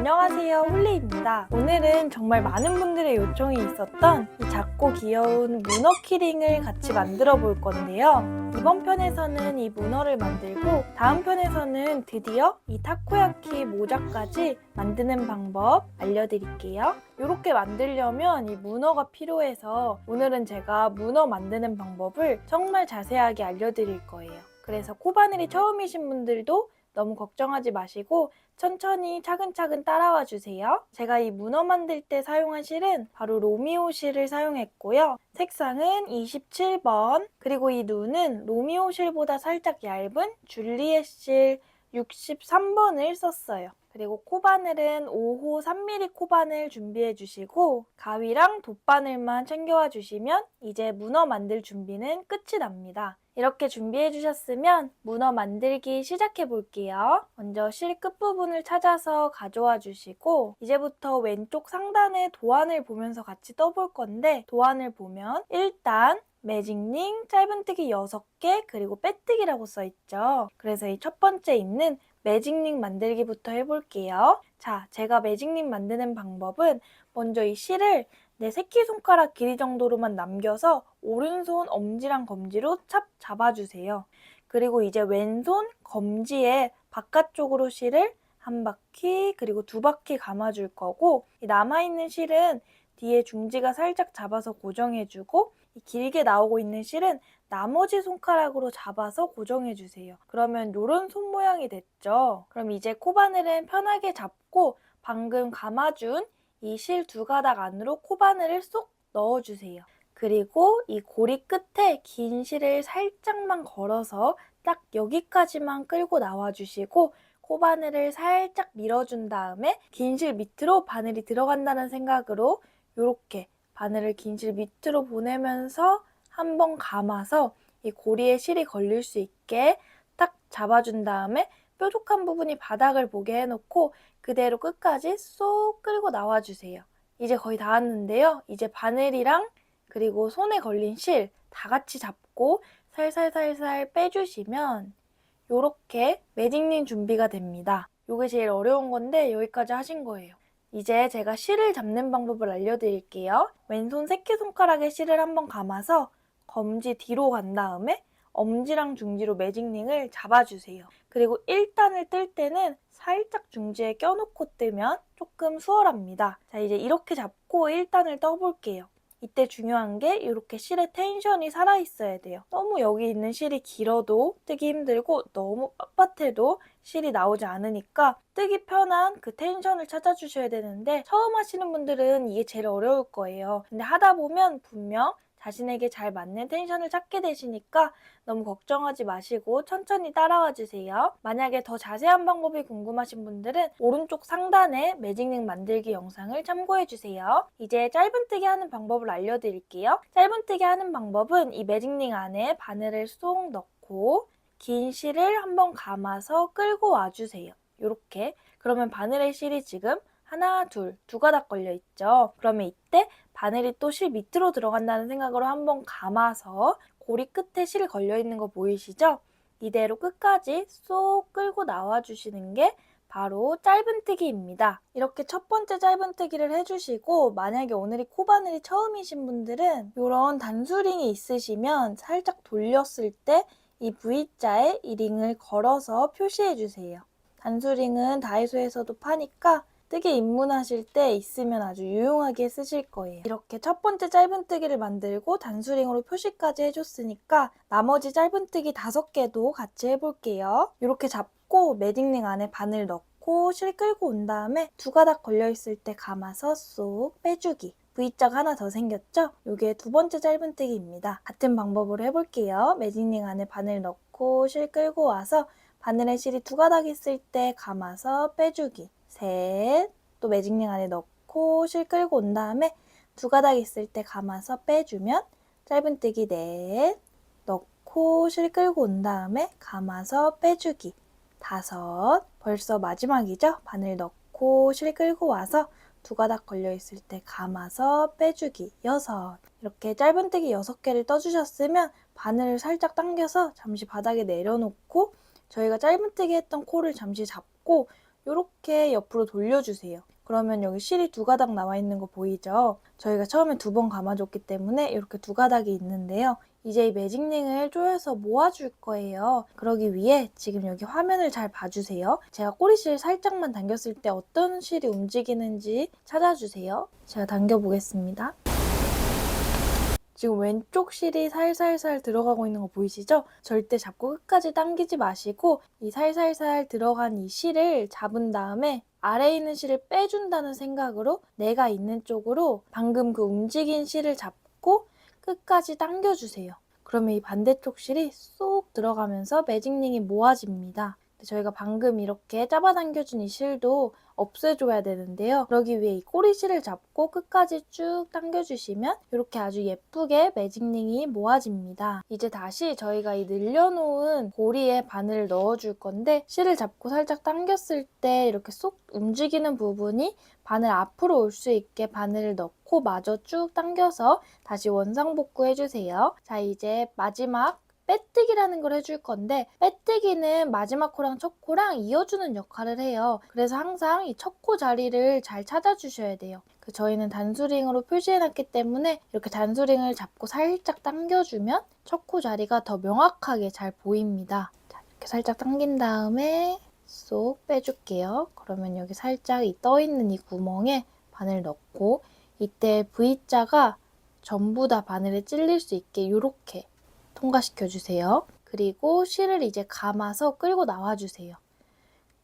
안녕하세요 홀리입니다. 오늘은 정말 많은 분들의 요청이 있었던 이 작고 귀여운 문어 키링을 같이 만들어 볼 건데요. 이번 편에서는 이 문어를 만들고 다음 편에서는 드디어 이 타코야키 모자까지 만드는 방법 알려드릴게요. 이렇게 만들려면 이 문어가 필요해서 오늘은 제가 문어 만드는 방법을 정말 자세하게 알려드릴 거예요. 그래서 코바늘이 처음이신 분들도 너무 걱정하지 마시고 천천히 차근차근 따라와 주세요. 제가 이 문어 만들 때 사용한 실은 바로 로미오 실을 사용했고요. 색상은 27번, 그리고 이 눈은 로미오 실보다 살짝 얇은 줄리엣 실 63번을 썼어요. 그리고 코바늘은 5호 3mm 코바늘 준비해 주시고 가위랑 돗바늘만 챙겨와 주시면 이제 문어 만들 준비는 끝이 납니다. 이렇게 준비해 주셨으면 문어 만들기 시작해 볼게요. 먼저 실 끝부분을 찾아서 가져와 주시고 이제부터 왼쪽 상단에 도안을 보면서 같이 떠볼 건데 도안을 보면 일단 매직링 짧은뜨기 6개 그리고 빼뜨기라고 써있죠. 그래서 이 첫 번째 있는 매직링 만들기부터 해볼게요. 자, 제가 매직링 만드는 방법은 먼저 이 실을 내 새끼손가락 길이 정도로만 남겨서 오른손 엄지랑 검지로 찹 잡아주세요. 그리고 이제 왼손 검지에 바깥쪽으로 실을 한 바퀴 그리고 두 바퀴 감아줄 거고 이 남아있는 실은 뒤에 중지가 살짝 잡아서 고정해주고 이 길게 나오고 있는 실은 나머지 손가락으로 잡아서 고정해주세요. 그러면 이런 손 모양이 됐죠. 그럼 이제 코바늘은 편하게 잡고 방금 감아준 이 실 두 가닥 안으로 코바늘을 쏙 넣어주세요. 그리고 이 고리 끝에 긴 실을 살짝만 걸어서 딱 여기까지만 끌고 나와주시고 코바늘을 살짝 밀어준 다음에 긴 실 밑으로 바늘이 들어간다는 생각으로 이렇게 바늘을 긴 실 밑으로 보내면서 한번 감아서 이 고리에 실이 걸릴 수 있게 딱 잡아준 다음에 뾰족한 부분이 바닥을 보게 해놓고 그대로 끝까지 쏙 끌고 나와주세요. 이제 거의 다 왔는데요. 이제 바늘이랑 그리고 손에 걸린 실 다 같이 잡고 살살살살 빼주시면 이렇게 매직링 준비가 됩니다. 이게 제일 어려운 건데 여기까지 하신 거예요. 이제 제가 실을 잡는 방법을 알려드릴게요. 왼손 새끼손가락에 실을 한번 감아서 검지 뒤로 간 다음에 엄지랑 중지로 매직링을 잡아주세요. 그리고 1단을 뜰 때는 살짝 중지에 껴놓고 뜨면 조금 수월합니다. 자, 이제 이렇게 잡고 1단을 떠볼게요. 이때 중요한 게 이렇게 실의 텐션이 살아있어야 돼요. 너무 여기 있는 실이 길어도 뜨기 힘들고 너무 빳빳해도 실이 나오지 않으니까 뜨기 편한 그 텐션을 찾아주셔야 되는데 처음 하시는 분들은 이게 제일 어려울 거예요. 근데 하다 보면 분명 자신에게 잘 맞는 텐션을 찾게 되시니까 너무 걱정하지 마시고 천천히 따라와 주세요. 만약에 더 자세한 방법이 궁금하신 분들은 오른쪽 상단에 매직링 만들기 영상을 참고해 주세요. 이제 짧은뜨기 하는 방법을 알려드릴게요. 짧은뜨기 하는 방법은 이 매직링 안에 바늘을 쏙 넣고 긴 실을 한번 감아서 끌고 와주세요. 이렇게 그러면 바늘의 실이 지금 하나, 둘, 두 가닥 걸려 있죠. 그러면 이때 바늘이 또 실 밑으로 들어간다는 생각으로 한번 감아서 고리 끝에 실 걸려 있는 거 보이시죠? 이대로 끝까지 쏙 끌고 나와 주시는 게 바로 짧은뜨기입니다. 이렇게 첫 번째 짧은뜨기를 해주시고 만약에 오늘이 코바늘이 처음이신 분들은 이런 단수링이 있으시면 살짝 돌렸을 때 이 V자에 이 링을 걸어서 표시해 주세요. 단수링은 다이소에서도 파니까 뜨개 입문하실 때 있으면 아주 유용하게 쓰실 거예요. 이렇게 첫 번째 짧은뜨기를 만들고 단수링으로 표시까지 해줬으니까 나머지 짧은뜨기 다섯 개도 같이 해볼게요. 이렇게 잡고 매직링 안에 바늘 넣고 실 끌고 온 다음에 두 가닥 걸려있을 때 감아서 쏙 빼주기. V자가 하나 더 생겼죠? 이게 두 번째 짧은뜨기입니다. 같은 방법으로 해볼게요. 매직링 안에 바늘 넣고 실 끌고 와서 바늘에 실이 두 가닥 있을 때 감아서 빼주기. 셋, 또 매직링 안에 넣고 실 끌고 온 다음에 두 가닥 있을 때 감아서 빼주면 짧은뜨기 넷, 넣고 실 끌고 온 다음에 감아서 빼주기 다섯, 벌써 마지막이죠? 바늘 넣고 실 끌고 와서 두 가닥 걸려 있을 때 감아서 빼주기 여섯. 이렇게 짧은뜨기 여섯 개를 떠주셨으면 바늘을 살짝 당겨서 잠시 바닥에 내려놓고 저희가 짧은뜨기 했던 코를 잠시 잡고 이렇게 옆으로 돌려주세요. 그러면 여기 실이 두 가닥 나와 있는 거 보이죠? 저희가 처음에 두 번 감아줬기 때문에 이렇게 두 가닥이 있는데요. 이제 이 매직링을 조여서 모아줄 거예요. 그러기 위해 지금 여기 화면을 잘 봐주세요. 제가 꼬리실 살짝만 당겼을 때 어떤 실이 움직이는지 찾아주세요. 제가 당겨보겠습니다. 지금 왼쪽 실이 살살살 들어가고 있는 거 보이시죠? 절대 잡고 끝까지 당기지 마시고 이 살살살 들어간 이 실을 잡은 다음에 아래에 있는 실을 빼준다는 생각으로 내가 있는 쪽으로 방금 그 움직인 실을 잡고 끝까지 당겨주세요. 그러면 이 반대쪽 실이 쏙 들어가면서 매직링이 모아집니다. 저희가 방금 이렇게 잡아당겨준 이 실도 없애줘야 되는데요. 그러기 위해 이 꼬리실을 잡고 끝까지 쭉 당겨주시면 이렇게 아주 예쁘게 매직링이 모아집니다. 이제 다시 저희가 이 늘려놓은 고리에 바늘을 넣어줄 건데 실을 잡고 살짝 당겼을 때 이렇게 쏙 움직이는 부분이 바늘 앞으로 올 수 있게 바늘을 넣고 마저 쭉 당겨서 다시 원상복구 해주세요. 자 이제 마지막 빼뜨기라는 걸 해줄 건데 빼뜨기는 마지막 코랑 첫 코랑 이어주는 역할을 해요. 그래서 항상 이 첫 코 자리를 잘 찾아주셔야 돼요. 그 저희는 단수링으로 표시해놨기 때문에 이렇게 단수링을 잡고 살짝 당겨주면 첫 코 자리가 더 명확하게 잘 보입니다. 자, 이렇게 살짝 당긴 다음에 쏙 빼줄게요. 그러면 여기 살짝 이 떠있는 이 구멍에 바늘 넣고 이때 V자가 전부 다 바늘에 찔릴 수 있게 이렇게 통과시켜 주세요. 그리고 실을 이제 감아서 끌고 나와 주세요.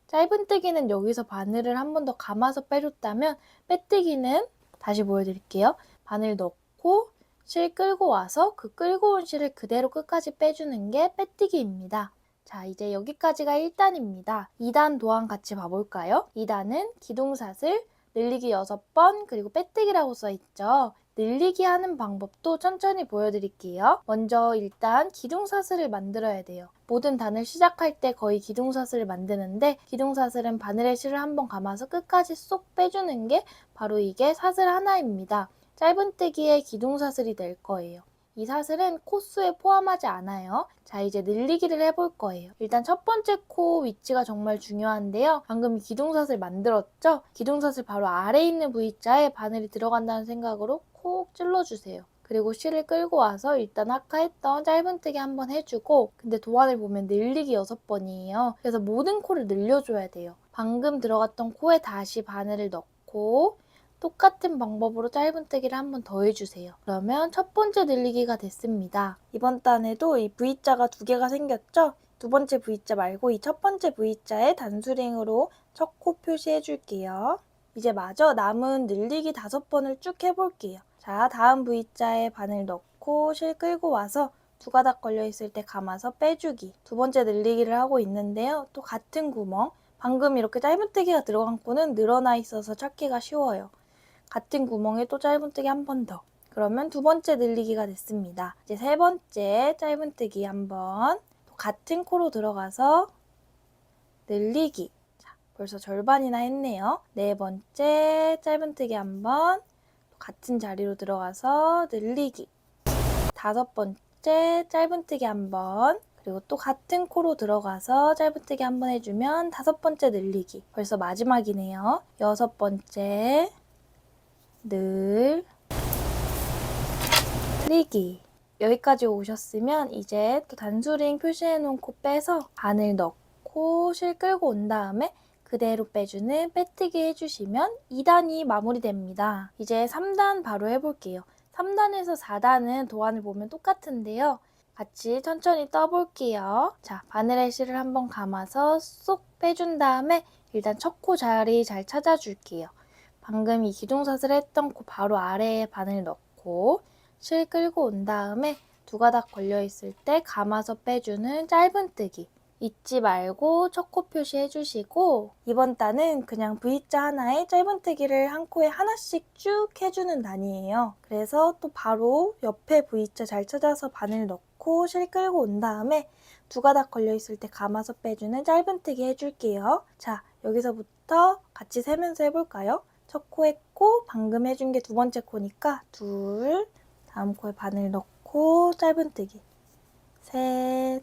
짧은뜨기는 여기서 바늘을 한 번 더 감아서 빼줬다면 빼뜨기는 다시 보여드릴게요. 바늘 넣고 실 끌고 와서 그 끌고 온 실을 그대로 끝까지 빼주는 게 빼뜨기입니다. 자, 이제 여기까지가 1단입니다. 2단 도안 같이 봐볼까요? 2단은 기둥사슬, 늘리기 6번, 그리고 빼뜨기라고 써있죠. 늘리기 하는 방법도 천천히 보여드릴게요. 먼저 일단 기둥사슬을 만들어야 돼요. 모든 단을 시작할 때 거의 기둥사슬을 만드는데 기둥사슬은 바늘에 실을 한번 감아서 끝까지 쏙 빼주는 게 바로 이게 사슬 하나입니다. 짧은뜨기의 기둥사슬이 될 거예요. 이 사슬은 코수에 포함하지 않아요. 자, 이제 늘리기를 해볼 거예요. 일단 첫 번째 코 위치가 정말 중요한데요. 방금 기둥사슬 만들었죠? 기둥사슬 바로 아래에 있는 V자에 바늘이 들어간다는 생각으로 콕 찔러주세요. 그리고 실을 끌고 와서 일단 아까 했던 짧은뜨기 한번 해주고 근데 도안을 보면 늘리기 6번이에요. 그래서 모든 코를 늘려줘야 돼요. 방금 들어갔던 코에 다시 바늘을 넣고 똑같은 방법으로 짧은뜨기를 한번 더 해주세요. 그러면 첫 번째 늘리기가 됐습니다. 이번 단에도 이 V자가 두 개가 생겼죠? 두 번째 V자 말고 이 첫 번째 V자에 단수링으로 첫 코 표시해 줄게요. 이제 마저 남은 늘리기 다섯 번을 쭉 해볼게요. 자, 다음 V자에 바늘 넣고 실 끌고 와서 두 가닥 걸려 있을 때 감아서 빼주기. 두 번째 늘리기를 하고 있는데요. 또 같은 구멍. 방금 이렇게 짧은뜨기가 들어간 코는 늘어나 있어서 찾기가 쉬워요. 같은 구멍에 또 짧은뜨기 한 번 더. 그러면 두 번째 늘리기가 됐습니다. 이제 세 번째 짧은뜨기 한 번. 또 같은 코로 들어가서 늘리기. 자, 벌써 절반이나 했네요. 네 번째 짧은뜨기 한 번. 같은 자리로 들어가서 늘리기. 다섯 번째 짧은뜨기 한 번. 그리고 또 같은 코로 들어가서 짧은뜨기 한번 해주면 다섯 번째 늘리기. 벌써 마지막이네요. 여섯 번째 늘 트리기 여기까지 오셨으면 이제 또 단수링 표시해 놓은 코 빼서 바늘 넣고 실 끌고 온 다음에 그대로 빼주는 빼뜨기 해주시면 2단이 마무리됩니다. 이제 3단 바로 해볼게요. 3단에서 4단은 도안을 보면 똑같은데요. 같이 천천히 떠볼게요. 자, 바늘에 실을 한번 감아서 쏙 빼준 다음에 일단 첫 코 자리 잘 찾아줄게요. 방금 이 기둥사슬 했던 코 바로 아래에 바늘 넣고 실 끌고 온 다음에 두 가닥 걸려 있을 때 감아서 빼주는 짧은 뜨기 잊지 말고 첫코 표시해 주시고 이번 단은 그냥 V자 하나에 짧은뜨기를 한 코에 하나씩 쭉 해주는 단이에요. 그래서 또 바로 옆에 V자 잘 찾아서 바늘 넣고 실 끌고 온 다음에 두 가닥 걸려 있을 때 감아서 빼주는 짧은뜨기 해줄게요. 자 여기서부터 같이 세면서 해볼까요? 첫 코 했고 방금 해준 게 두 번째 코니까 둘 다음 코에 바늘 넣고 짧은뜨기 셋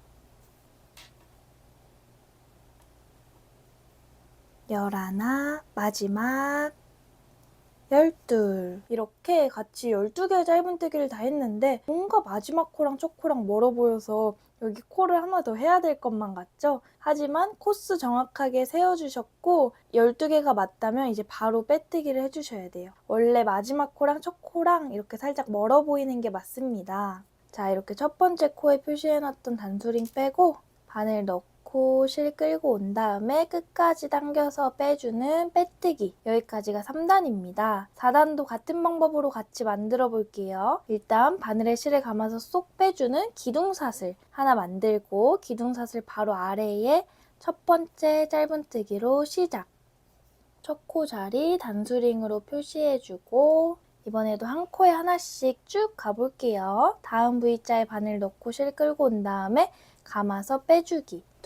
열하나, 마지막, 열둘. 이렇게 같이 12개의 짧은뜨기를 다 했는데 뭔가 마지막 코랑 첫 코랑 멀어 보여서 여기 코를 하나 더 해야 될 것만 같죠? 하지만 코스 정확하게 세워주셨고 12개가 맞다면 이제 바로 빼뜨기를 해주셔야 돼요. 원래 마지막 코랑 첫 코랑 이렇게 살짝 멀어 보이는 게 맞습니다. 자 이렇게 첫 번째 코에 표시해놨던 단수링 빼고 바늘 넣 고실 끌고 온 다음에 끝까지 당겨서 빼주는 빼뜨기 여기까지가 3단입니다. 4단도 같은 방법으로 같이 만들어 볼게요. 일단 바늘에 실을 감아서 쏙 빼주는 기둥사슬 하나 만들고 기둥사슬 바로 아래에 첫 번째 짧은뜨기로 시작 첫 코 자리 단수링으로 표시해주고 이번에도 한 코에 하나씩 쭉 가볼게요. 다음 V자에 바늘 넣고 실 끌고 온 다음에 감아서 빼주기.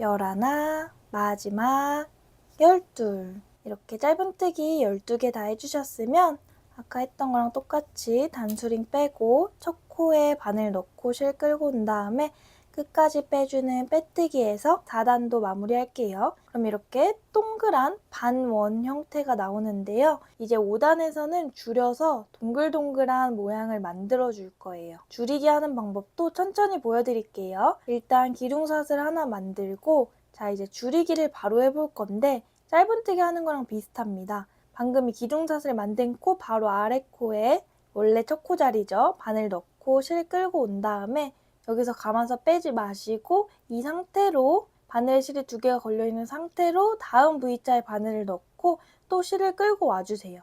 열하나, 마지막 열둘. 이렇게 짧은뜨기 12개 다 해주셨으면 아까 했던 거랑 똑같이 단수링 빼고 첫 코에 바늘 넣고 실 끌고 온 다음에 끝까지 빼주는 빼뜨기에서 4단도 마무리할게요. 그럼 이렇게 동그란 반원 형태가 나오는데요. 이제 5단에서는 줄여서 동글동글한 모양을 만들어 줄 거예요. 줄이기 하는 방법도 천천히 보여드릴게요. 일단 기둥사슬 하나 만들고 자 이제 줄이기를 바로 해볼 건데 짧은뜨기 하는 거랑 비슷합니다. 방금 이 기둥사슬 만든 코 바로 아래 코에 원래 첫 코 자리죠. 바늘 넣고 실 끌고 온 다음에 여기서 감아서 빼지 마시고 이 상태로 바늘 실이 두 개가 걸려있는 상태로 다음 V자에 바늘을 넣고 또 실을 끌고 와주세요.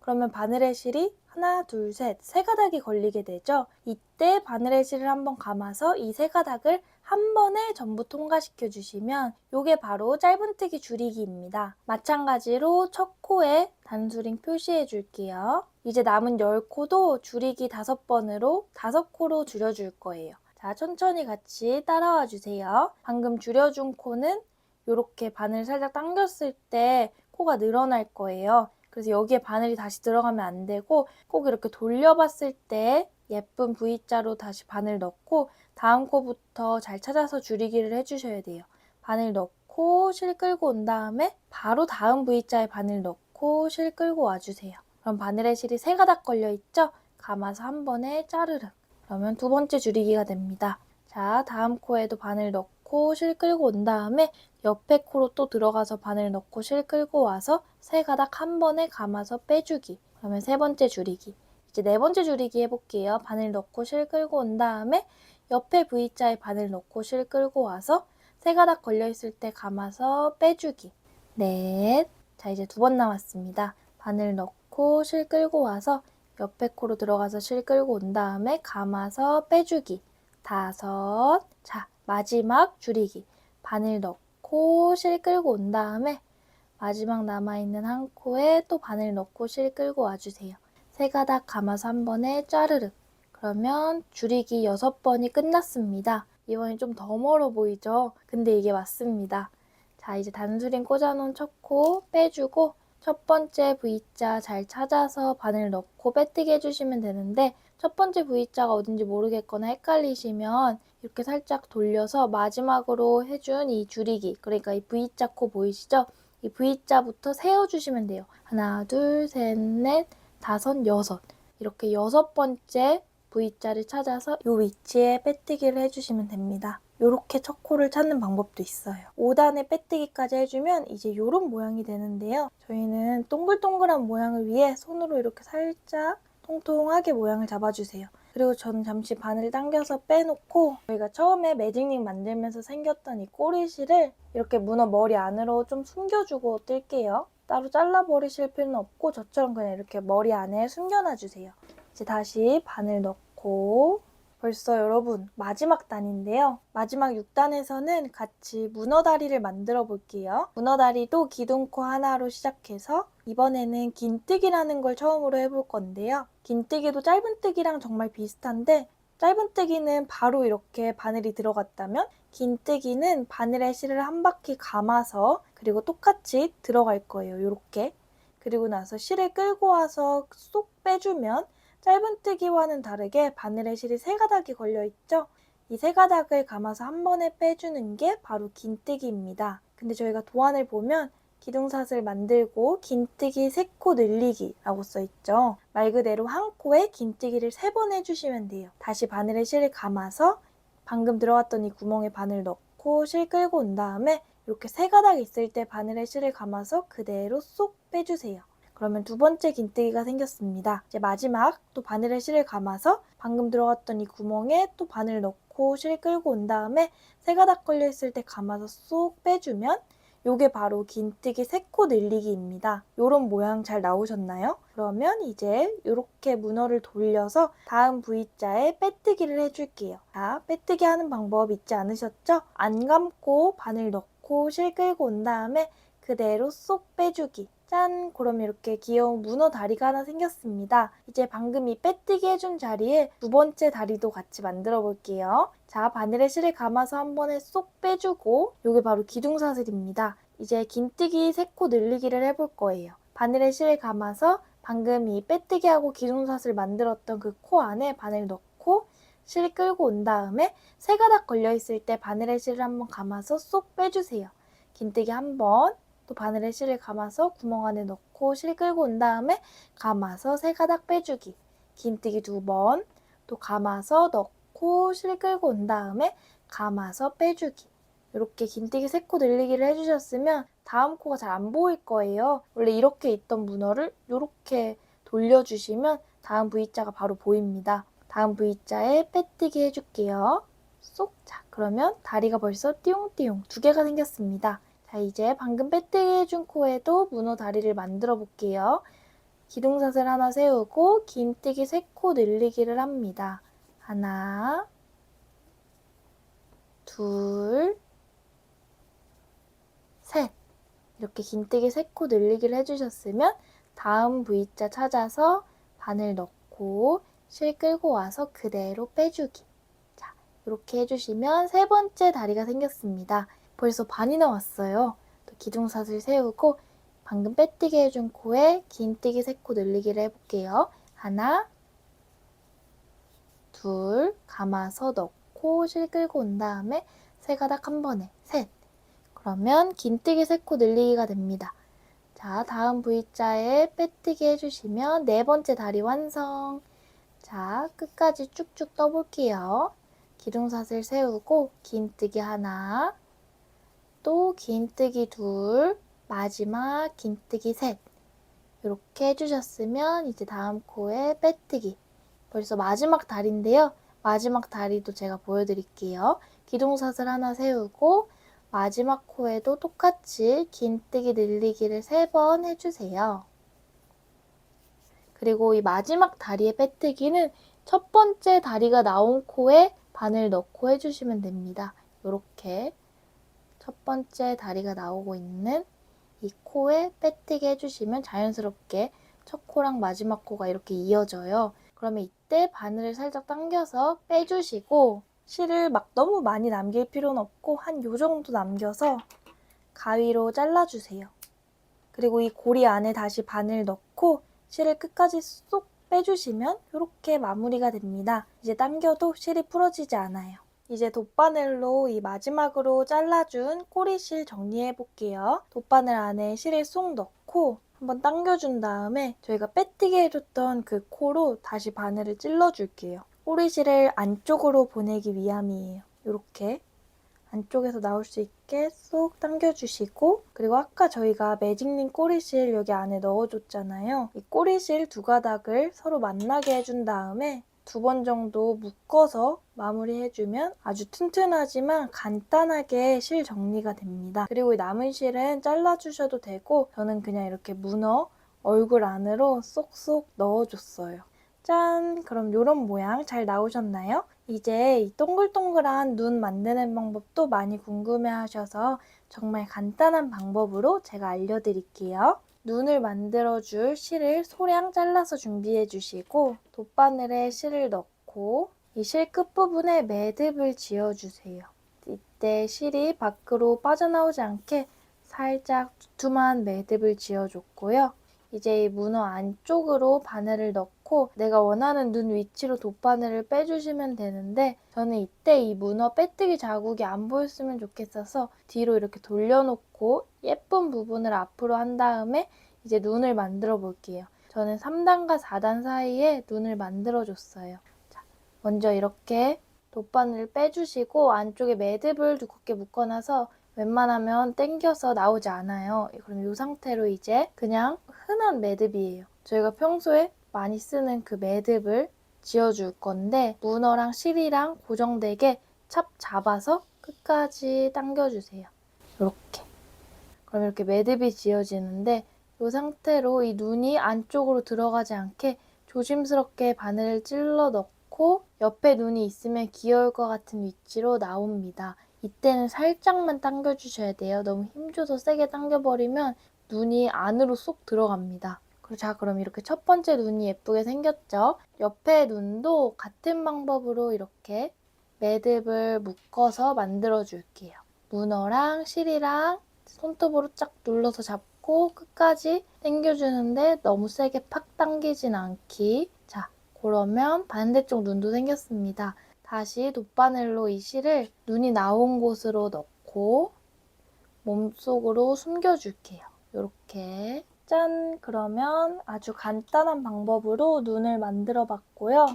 그러면 바늘의 실이 하나, 둘, 셋, 세 가닥이 걸리게 되죠. 이때 바늘의 실을 한번 감아서 이 세 가닥을 한 번에 전부 통과시켜 주시면 이게 바로 짧은뜨기 줄이기입니다. 마찬가지로 첫 코에 단수링 표시해 줄게요. 이제 남은 10코도 줄이기 5번으로 5코로 줄여줄 거예요. 자, 천천히 같이 따라와 주세요. 방금 줄여준 코는 이렇게 바늘 살짝 당겼을 때 코가 늘어날 거예요. 그래서 여기에 바늘이 다시 들어가면 안 되고 꼭 이렇게 돌려봤을 때 예쁜 V자로 다시 바늘 넣고 다음 코부터 잘 찾아서 줄이기를 해주셔야 돼요. 바늘 넣고 실 끌고 온 다음에 바로 다음 V자에 바늘 넣고 실 끌고 와주세요. 그럼 바늘의 실이 세 가닥 걸려 있죠? 감아서 한 번에 짜르륵. 그러면 두 번째 줄이기가 됩니다. 자, 다음 코에도 바늘 넣고 실 끌고 온 다음에 옆에 코로 또 들어가서 바늘 넣고 실 끌고 와서 세 가닥 한 번에 감아서 빼주기. 그러면 세 번째 줄이기. 이제 네 번째 줄이기 해볼게요. 바늘 넣고 실 끌고 온 다음에 옆에 V자에 바늘 넣고 실 끌고 와서 세 가닥 걸려있을 때 감아서 빼주기. 넷. 자, 이제 두 번 남았습니다. 바늘 넣고 실 끌고 와서 옆에 코로 들어가서 실 끌고 온 다음에 감아서 빼주기. 다섯. 자, 마지막 줄이기. 바늘 넣고 실 끌고 온 다음에 마지막 남아있는 한 코에 또 바늘 넣고 실 끌고 와주세요. 세 가닥 감아서 한 번에 짜르륵. 그러면 줄이기 여섯 번이 끝났습니다. 이번엔 좀더 멀어 보이죠? 근데 이게 맞습니다. 자, 이제 단수링 꽂아놓은 첫 코 빼주고 첫 번째 V자 잘 찾아서 바늘 넣고 빼뜨기 해주시면 되는데 첫 번째 V자가 어딘지 모르겠거나 헷갈리시면 이렇게 살짝 돌려서 마지막으로 해준 이 줄이기 그러니까 이 V자 코 보이시죠? 이 V자부터 세워주시면 돼요. 하나, 둘, 셋, 넷, 다섯, 여섯 이렇게 여섯 번째 V자를 찾아서 이 위치에 빼뜨기를 해주시면 됩니다. 이렇게 첫 코를 찾는 방법도 있어요. 5단에 빼뜨기까지 해주면 이제 이런 모양이 되는데요. 저희는 동글동글한 모양을 위해 손으로 이렇게 살짝 통통하게 모양을 잡아주세요. 그리고 저는 잠시 바늘 당겨서 빼놓고 저희가 처음에 매직링 만들면서 생겼던 이 꼬리실을 이렇게 문어 머리 안으로 좀 숨겨주고 뜰게요. 따로 잘라버리실 필요는 없고 저처럼 그냥 이렇게 머리 안에 숨겨놔주세요. 이제 다시 바늘 넣고 벌써 여러분 마지막 단인데요. 마지막 6단에서는 같이 문어 다리를 만들어 볼게요. 문어 다리도 기둥코 하나로 시작해서 이번에는 긴뜨기라는 걸 처음으로 해볼 건데요. 긴뜨기도 짧은뜨기랑 정말 비슷한데 짧은뜨기는 바로 이렇게 바늘이 들어갔다면 긴뜨기는 바늘에 실을 한 바퀴 감아서 그리고 똑같이 들어갈 거예요. 이렇게. 그리고 나서 실을 끌고 와서 쏙 빼주면 짧은뜨기와는 다르게 바늘에 실이 세 가닥이 걸려 있죠. 이 세 가닥을 감아서 한 번에 빼주는 게 바로 긴뜨기입니다. 근데 저희가 도안을 보면 기둥사슬 만들고 긴뜨기 세 코 늘리기라고 써 있죠. 말 그대로 한 코에 긴뜨기를 세 번 해주시면 돼요. 다시 바늘에 실을 감아서 방금 들어갔던 이 구멍에 바늘 넣고 실 끌고 온 다음에 이렇게 세 가닥 있을 때 바늘에 실을 감아서 그대로 쏙 빼주세요. 그러면 두 번째 긴뜨기가 생겼습니다. 이제 마지막 또 바늘에 실을 감아서 방금 들어갔던 이 구멍에 또 바늘 넣고 실 끌고 온 다음에 세 가닥 걸려 있을 때 감아서 쏙 빼주면 요게 바로 긴뜨기 세코 늘리기입니다. 요런 모양 잘 나오셨나요? 그러면 이제 이렇게 문어를 돌려서 다음 V자에 빼뜨기를 해줄게요. 자, 빼뜨기 하는 방법 잊지 않으셨죠? 안 감고 바늘 넣고 실 끌고 온 다음에 그대로 쏙 빼주기. 짠! 그럼 이렇게 귀여운 문어 다리가 하나 생겼습니다. 이제 방금 이 빼뜨기 해준 자리에 두 번째 다리도 같이 만들어 볼게요. 자, 바늘에 실을 감아서 한 번에 쏙 빼주고 요게 바로 기둥사슬입니다. 이제 긴뜨기 세코 늘리기를 해볼 거예요. 바늘에 실을 감아서 방금 이 빼뜨기하고 기둥사슬 만들었던 그 코 안에 바늘 넣고 실 끌고 온 다음에 세 가닥 걸려 있을 때 바늘에 실을 한번 감아서 쏙 빼주세요. 긴뜨기 한 번, 또 바늘에 실을 감아서 구멍 안에 넣고 실 끌고 온 다음에 감아서 세 가닥 빼주기. 긴뜨기 두 번, 또 감아서 넣고 실 끌고 온 다음에 감아서 빼주기. 이렇게 긴뜨기 세 코 늘리기를 해주셨으면 다음 코가 잘 안 보일 거예요. 원래 이렇게 있던 문어를 이렇게 돌려주시면 다음 V자가 바로 보입니다. 다음 V자에 빼뜨기 해줄게요. 쏙! 자, 그러면 다리가 벌써 띠용띠용 두 개가 생겼습니다. 자, 이제 방금 빼뜨기 해준 코에도 문어 다리를 만들어 볼게요. 기둥사슬 하나 세우고 긴뜨기 세코 늘리기를 합니다. 하나, 둘, 셋. 이렇게 긴뜨기 세코 늘리기를 해주셨으면 다음 V자 찾아서 바늘 넣고 실 끌고 와서 그대로 빼주기. 자, 이렇게 해주시면 세 번째 다리가 생겼습니다. 벌써 반이 나 왔어요. 또 기둥사슬 세우고 방금 빼뜨기 해준 코에 긴뜨기 세 코 늘리기를 해볼게요. 하나, 둘, 감아서 넣고 실 끌고 온 다음에 세 가닥 한 번에 셋. 그러면 긴뜨기 세 코 늘리기가 됩니다. 자, 다음 V자에 빼뜨기 해주시면 네 번째 다리 완성. 자, 끝까지 쭉쭉 떠볼게요. 기둥사슬 세우고 긴뜨기 하나, 또 긴뜨기 둘, 마지막 긴뜨기 셋. 이렇게 해주셨으면 이제 다음 코에 빼뜨기. 벌써 마지막 다리인데요. 마지막 다리도 제가 보여드릴게요. 기둥사슬 하나 세우고 마지막 코에도 똑같이 긴뜨기 늘리기를 세 번 해주세요. 그리고 이 마지막 다리의 빼뜨기는 첫 번째 다리가 나온 코에 바늘 넣고 해주시면 됩니다. 이렇게 첫 번째 다리가 나오고 있는 이 코에 빼뜨기 해주시면 자연스럽게 첫 코랑 마지막 코가 이렇게 이어져요. 그러면 이때 바늘을 살짝 당겨서 빼주시고 실을 막 너무 많이 남길 필요는 없고 한 요 정도 남겨서 가위로 잘라주세요. 그리고 이 고리 안에 다시 바늘 넣고 실을 끝까지 쏙 빼주시면 이렇게 마무리가 됩니다. 이제 당겨도 실이 풀어지지 않아요. 이제 돗바늘로 이 마지막으로 잘라준 꼬리실 정리해 볼게요. 돗바늘 안에 실을 쏙 넣고 한번 당겨준 다음에 저희가 빼뜨기 해줬던 그 코로 다시 바늘을 찔러줄게요. 꼬리실을 안쪽으로 보내기 위함이에요. 이렇게 안쪽에서 나올 수 있게 쏙 당겨주시고 그리고 아까 저희가 매직링 꼬리실 여기 안에 넣어줬잖아요. 이 꼬리실 두 가닥을 서로 만나게 해준 다음에 두 번 정도 묶어서 마무리해주면 아주 튼튼하지만 간단하게 실 정리가 됩니다. 그리고 이 남은 실은 잘라주셔도 되고 저는 그냥 이렇게 문어 얼굴 안으로 쏙쏙 넣어줬어요. 짠! 그럼 이런 모양 잘 나오셨나요? 이제 이 동글동글한 눈 만드는 방법도 많이 궁금해 하셔서 정말 간단한 방법으로 제가 알려드릴게요. 눈을 만들어줄 실을 소량 잘라서 준비해 주시고 돗바늘에 실을 넣고 이 실 끝부분에 매듭을 지어주세요. 이때 실이 밖으로 빠져나오지 않게 살짝 두툼한 매듭을 지어줬고요. 이제 이 문어 안쪽으로 바늘을 넣고 내가 원하는 눈 위치로 돗바늘을 빼주시면 되는데 저는 이때 이 문어 빼뜨기 자국이 안 보였으면 좋겠어서 뒤로 이렇게 돌려놓고 예쁜 부분을 앞으로 한 다음에 이제 눈을 만들어 볼게요. 저는 3단과 4단 사이에 눈을 만들어 줬어요. 자, 먼저 이렇게 돗바늘을 빼주시고 안쪽에 매듭을 두껍게 묶어놔서 웬만하면 당겨서 나오지 않아요. 그럼 이 상태로 이제 그냥 흔한 매듭이에요. 저희가 평소에 많이 쓰는 그 매듭을 지어줄 건데 문어랑 실이랑 고정되게 찹 잡아서 끝까지 당겨주세요. 이렇게. 그럼 이렇게 매듭이 지어지는데 이 상태로 이 눈이 안쪽으로 들어가지 않게 조심스럽게 바늘을 찔러 넣고 옆에 눈이 있으면 귀여울 것 같은 위치로 나옵니다. 이때는 살짝만 당겨주셔야 돼요. 너무 힘줘서 세게 당겨버리면 눈이 안으로 쏙 들어갑니다. 자, 그럼 이렇게 첫 번째 눈이 예쁘게 생겼죠? 옆에 눈도 같은 방법으로 이렇게 매듭을 묶어서 만들어 줄게요. 문어랑 실이랑 손톱으로 쫙 눌러서 잡고 끝까지 당겨주는데 너무 세게 팍 당기진 않기. 자, 그러면 반대쪽 눈도 생겼습니다. 다시 돗바늘로 이 실을 눈이 나온 곳으로 넣고 몸속으로 숨겨줄게요. 이렇게 짠! 그러면 아주 간단한 방법으로 눈을 만들어 봤고요.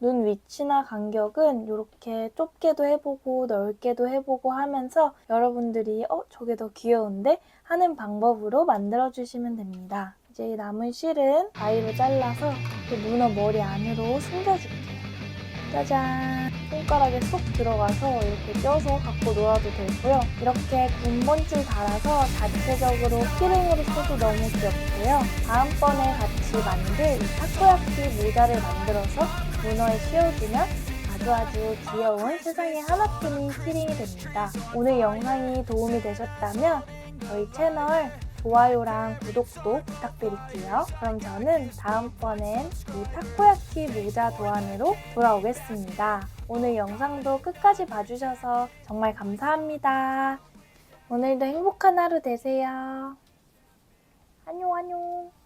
눈 위치나 간격은 이렇게 좁게도 해보고 넓게도 해보고 하면서 여러분들이 어? 저게 더 귀여운데? 하는 방법으로 만들어 주시면 됩니다. 이제 이 남은 실은 가위로 잘라서 그 문어 머리 안으로 숨겨줄게요. 짜잔! 손가락에 쏙 들어가서 이렇게 껴서 갖고 놀아도 되고요. 이렇게 군번줄 달아서 자체적으로 키링으로 써도 너무 귀엽고요. 다음번에 같이 만들 이 타코야키 모자를 만들어서 문어에 씌워주면 아주 아주 귀여운 세상에 하나뿐인 키링이 됩니다. 오늘 영상이 도움이 되셨다면 저희 채널 좋아요랑 구독도 부탁드릴게요. 그럼 저는 다음번엔 이 타코야키 모자 도안으로 돌아오겠습니다. 오늘 영상도 끝까지 봐주셔서 정말 감사합니다. 오늘도 행복한 하루 되세요. 안녕, 안녕.